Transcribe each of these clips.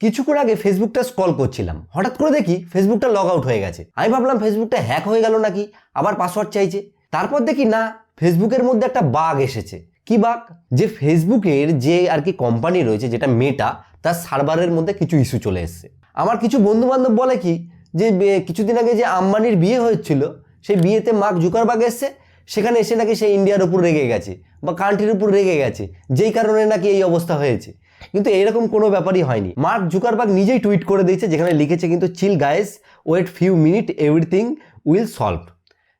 কিছুক্ষণ আগে ফেসবুকটা স্কল করছিলাম। হঠাৎ করে দেখি ফেসবুকটা লগ আউট হয়ে গেছে। আমি ভাবলাম ফেসবুকটা হ্যাক হয়ে গেল নাকি? আবার পাসওয়ার্ড চাইছে। তারপর দেখি না, ফেসবুকের মধ্যে একটা বাগ এসেছে। কি বাগ যে ফেসবুকের যে আর কি কোম্পানি রয়েছে, যেটা মেটা তার সার্ভারের মধ্যে কিছু ইস্যু চলে এসেছে। আমার কিছু বন্ধু বান্ধব বলে কি, যে কিছুদিন আগে যে আম্বানির বিয়ে হয়েছিল, সেই বিয়েতে মাঘ মার্ক জুকারবাগ এসছে সেখানে এসে নাকি সে ইন্ডিয়ার উপর রেগে গেছে বা কান্ট্রির উপর রেগে গেছে, যেই কারণে নাকি এই অবস্থা হয়েছে। কিন্তু এরকম কোনো ব্যাপারই হয়নি। মার্ক জুকারবাগ নিজেই টুইট করে দিয়েছে, যেখানে লিখেছে কিন্তু chill guys wait few minute everything will solve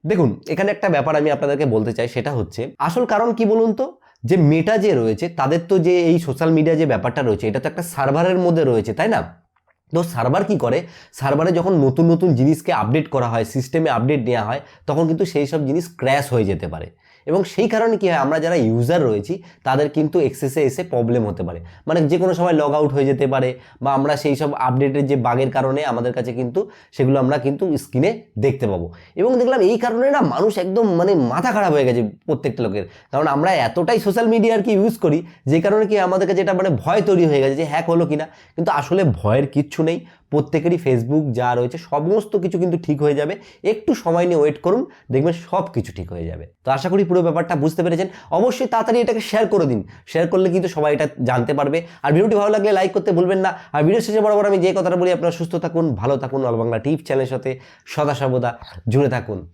দেখুন, এখানে একটা ব্যাপার আমি আপনাদেরকে বলতে চাই, সেটা হচ্ছে, আসল কারণ কি বলুন তো? যে মেটা যে রয়েছে, তাদের তো যে এই সোশ্যাল মিডিয়া যে ব্যাপারটা রয়েছে, এটা তো একটা সার্ভারের মধ্যে রয়েছে, তাই না? তো সার্ভার কি করে? সার্ভারে যখন নতুন নতুন জিনিসকে আপডেট করা হয় সিস্টেমে আপডেট নেওয়া হয়, তখন কিন্তু সেই সব জিনিস ক্র্যাশ হয়ে যেতে পারে। এবং সেই কারণে কী হয়, আমরা যারা ইউজার রয়েছি, তাদের কিন্তু এক্সেসে এসে প্রবলেম হতে পারে। মানে যে কোনো সময় লগ আউট হয়ে যেতে পারে বা আমরা সেই সব আপডেটের যে বাগের কারণে আমাদের কাছে কিন্তু সেগুলো আমরা কিন্তু স্ক্রিনে দেখতে পাবো। এবং দেখলাম এই কারণে না মানুষ একদম মানে মাথা খারাপ হয়ে গেছে প্রত্যেকটা লোকের। কারণ আমরা এতটাই সোশ্যাল মিডিয়া আর কি ইউজ করি, যে কারণে কি আমাদের কাছে এটা মানে ভয় তৈরি হয়ে গেছে যে হ্যাক হলো কিনা। কিন্তু আসলে ভয়ের কিচ্ছু নেই। প্রত্যেকেরই ফেসবুক যা রয়েছে, সমস্ত কিছু কিন্তু ঠিক হয়ে যাবে। একটু সময় নিয়ে ওয়েট করুন, দেখবেন সব কিছু ঠিক হয়ে যাবে। তো আশা করি পুরো ব্যাপারটা বুঝতে পেরেছেন। অবশ্যই তাড়াতাড়ি এটাকে শেয়ার করে দিন। শেয়ার করলে কিন্তু সবাই এটা জানতে পারবে। আর ভিডিওটি ভালো লাগলে লাইক করতে ভুলবেন না। আর ভিডিও শেষে বরাবর আমি যে কথাটা বলি, আপনারা সুস্থ থাকুন, ভালো থাকুন। অল বাংলা টিপ চ্যানেলের সাথে সদা সর্বদা জুড়ে থাকুন।